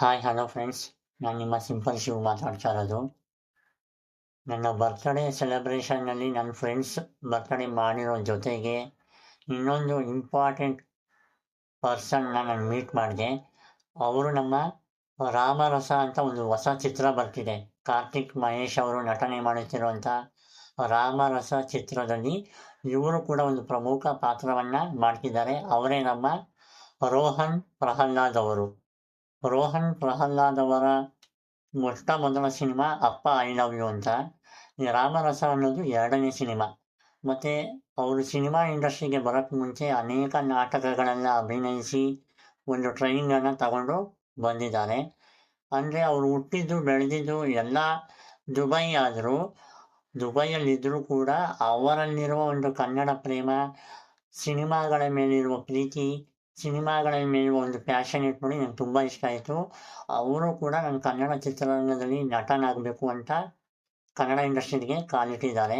Hi hello friends ನಾನು ನಿಮ್ಮ simple Shiv ಮಾತಾಡ್ತಾ ಇರೋದು ನನ್ನ ಬರ್ತ್ಡೇ ಸೆಲೆಬ್ರೇಷನ್ನಲ್ಲಿ ನನ್ನ ಫ್ರೆಂಡ್ಸ್ ಬರ್ತ್ಡೇ ಮಾಡಿರೋ ಜೊತೆಗೆ ಇನ್ನೊಂದು ಇಂಪಾರ್ಟೆಂಟ್ ಪರ್ಸನ್ನ ನಾನು ಮೀಟ್ ಮಾಡಿದೆ. ಅವರು ನಮ್ಮ ರಾಮರಸ ಅಂತ ಒಂದು ಹೊಸ ಚಿತ್ರ ಬರ್ತಿದೆ. ಕಾರ್ತಿಕ್ ಮಹೇಶ್ ಅವರು ನಟನೆ ಮಾಡುತ್ತಿರುವಂಥ ರಾಮರಸ ಚಿತ್ರದಲ್ಲಿ ಇವರು ಕೂಡ ಒಂದು ಪ್ರಮುಖ ಪಾತ್ರವನ್ನು ಮಾಡ್ತಿದ್ದಾರೆ. ಅವರೇ ನಮ್ಮ ರೋಹನ್ ಪ್ರಹ್ಲಾದ್ ಅವರು. ರೋಹನ್ ಪ್ರಹ್ಲಾದ್ ಅವರ ಮೊಟ್ಟ ಮೊದಲ ಸಿನಿಮಾ ಅಪ್ಪ ಐ ಲವ್ ಯು ಅಂತ. ಈ ರಾಮರಸ ಅನ್ನೋದು ಎರಡನೇ ಸಿನಿಮಾ. ಮತ್ತು ಅವರು ಸಿನಿಮಾ ಇಂಡಸ್ಟ್ರಿಗೆ ಬರೋಕ್ಕೆ ಮುಂಚೆ ಅನೇಕ ನಾಟಕಗಳನ್ನು ಅಭಿನಯಿಸಿ ಒಂದು ಟ್ರೈನಿಂಗನ್ನು ತಗೊಂಡು ಬಂದಿದ್ದಾರೆ. ಅಂದರೆ ಅವರು ಹುಟ್ಟಿದ್ದು, ಬೆಳೆದಿದ್ದು ಎಲ್ಲ ದುಬೈ ಆದರೂ ದುಬೈಯಲ್ಲಿದ್ದರೂ ಕೂಡ ಅವರಲ್ಲಿರುವ ಒಂದು ಕನ್ನಡ ಪ್ರೇಮ, ಸಿನಿಮಾಗಳ ಮೇಲಿರುವ ಪ್ರೀತಿ ಸಿನಿಮಾಗಳ ಮೇಲೆ ಒಂದು ಪ್ಯಾಷನ್ ಇಟ್ಕೊಂಡು ನಂಗೆ ತುಂಬ ಇಷ್ಟ ಆಯಿತು. ಅವರು ಕೂಡ ನನ್ನ ಕನ್ನಡ ಚಿತ್ರರಂಗದಲ್ಲಿ ನಟನಾಗಬೇಕು ಅಂತ ಕನ್ನಡ ಇಂಡಸ್ಟ್ರಿಗೆ ಕಾಲಿಟ್ಟಿದ್ದಾರೆ.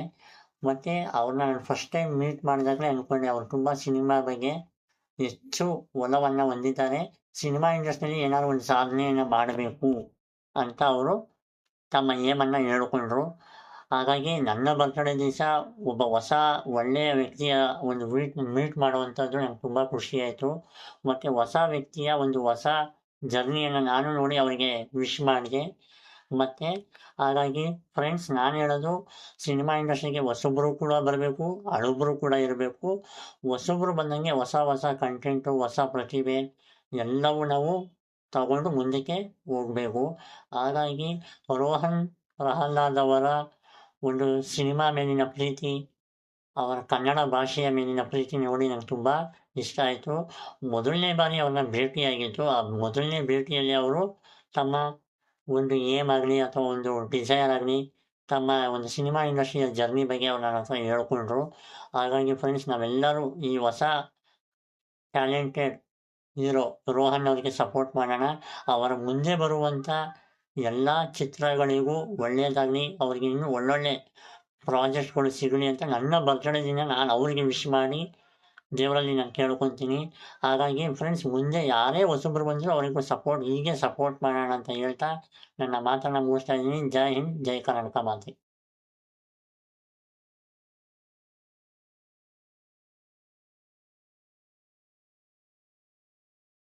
ಮತ್ತು ಅವ್ರನ್ನ ನಾನು ಫಸ್ಟ್ ಟೈಮ್ ಮೀಟ್ ಮಾಡಿದಾಗಲೇ ಅಂದ್ಕೊಂಡೆ ಅವರು ತುಂಬ ಸಿನಿಮಾ ಬಗ್ಗೆ ಹೆಚ್ಚು ಒಲವನ್ನು ಹೊಂದಿದ್ದಾರೆ. ಸಿನಿಮಾ ಇಂಡಸ್ಟ್ರಿಯಲ್ಲಿ ಏನಾದ್ರು ಒಂದು ಸಾಧನೆಯನ್ನು ಮಾಡಬೇಕು ಅಂತ ಅವರು ತಮ್ಮ ಏಮನ್ನು ಹೇಳಿಕೊಂಡ್ರು. ಹಾಗಾಗಿ ನನ್ನ ಬರ್ತಡೇ ದಿವಸ ಒಬ್ಬ ಹೊಸ ಒಳ್ಳೆಯ ವ್ಯಕ್ತಿಯ ಒಂದು ಮೀಟ್ ಮೀಟ್ ಮಾಡುವಂಥದ್ದು ನಂಗೆ ತುಂಬ ಖುಷಿಯಾಯಿತು ಮತ್ತು ಹೊಸ ವ್ಯಕ್ತಿಯ ಒಂದು ಹೊಸ ಜರ್ನಿಯನ್ನು ನಾನು ನೋಡಿ ಅವರಿಗೆ ವಿಶ್ ಮಾಡಿದೆ. ಮತ್ತು ಹಾಗಾಗಿ ಫ್ರೆಂಡ್ಸ್ ನಾನು ಹೇಳೋದು ಸಿನಿಮಾ ಇಂಡಸ್ಟ್ರಿಗೆ ಹೊಸೊಬ್ಬರು ಕೂಡ ಬರಬೇಕು ಹಳೊಬ್ಬರು ಕೂಡ ಇರಬೇಕು. ಹೊಸೊಬ್ಬರು ಬಂದಂಗೆ ಹೊಸ ಹೊಸ ಕಂಟೆಂಟು ಹೊಸ ಪ್ರತಿಭೆ ಎಲ್ಲವೂ ನಾವು ತಗೊಂಡು ಮುಂದಕ್ಕೆ ಹೋಗಬೇಕು. ಹಾಗಾಗಿ ರೋಹನ್ ಪ್ರಹ್ಲಾದ್ ಅವರ ಒಂದು ಸಿನಿಮಾ ಮೇಲಿನ ಪ್ರೀತಿ, ಅವರ ಕನ್ನಡ ಭಾಷೆಯ ಮೇಲಿನ ಪ್ರೀತಿ ನೋಡಿ ನಂಗೆ ತುಂಬ ಇಷ್ಟ ಆಯಿತು. ಮೊದಲನೇ ಬಾರಿ ಅವ್ರನ್ನ ಭೇಟಿಯಾಗಿತ್ತು ಆ ಮೊದಲನೇ ಭೇಟಿಯಲ್ಲಿ ಅವರು ತಮ್ಮ ಒಂದು ಏಮ್ ಆಗಲಿ ಅಥವಾ ಒಂದು ಡಿಸೈರ್ ಆಗಲಿ ತಮ್ಮ ಒಂದು ಸಿನಿಮಾ ಇಂಡಸ್ಟ್ರಿಯ ಜರ್ನಿ ಬಗ್ಗೆ ಅವ್ರು ನನ್ನ ಹತ್ರ ಹೇಳ್ಕೊಂಡ್ರು. ಹಾಗಾಗಿ ಫ್ರೆಂಡ್ಸ್ ನಾವೆಲ್ಲರೂ ಈ ಹೊಸ ಟ್ಯಾಲೆಂಟೆಡ್ ಹೀರೋ ರೋಹನ್ ಅವರಿಗೆ ಸಪೋರ್ಟ್ ಮಾಡೋಣ. ಅವರ ಮುಂದೆ ಬರುವಂಥ ಎಲ್ಲ ಚಿತ್ರಗಳಿಗೂ ಒಳ್ಳೆಯದಾಗಲಿ ಅವ್ರಿಗೆ ಇನ್ನೂ ಒಳ್ಳೊಳ್ಳೆ ಪ್ರಾಜೆಕ್ಟ್ಗಳು ಸಿಗಲಿ ಅಂತ ನನ್ನ ಬರ್ತಡೇ ದಿನ ನಾನು ಅವರಿಗೆ ವಿಶ್ ಮಾಡಿ ದೇವರಲ್ಲಿ ನಾನು ಕೇಳ್ಕೊತೀನಿ. ಹಾಗಾಗಿ ಫ್ರೆಂಡ್ಸ್ ಮುಂದೆ ಯಾರೇ ಹೊಸಬ್ರು ಬಂದರೂ ಅವರಿಗೂ ಸಪೋರ್ಟ್ ಹೀಗೆ ಸಪೋರ್ಟ್ ಮಾಡೋಣ ಅಂತ ಹೇಳ್ತಾ ನನ್ನ ಮಾತನ್ನು ಮುಗಿಸ್ತಾ ಇದ್ದೀನಿ. ಜೈ ಹಿಂದ್, ಜೈ ಕರ್ನಾಟಕ ಮಾತೆ.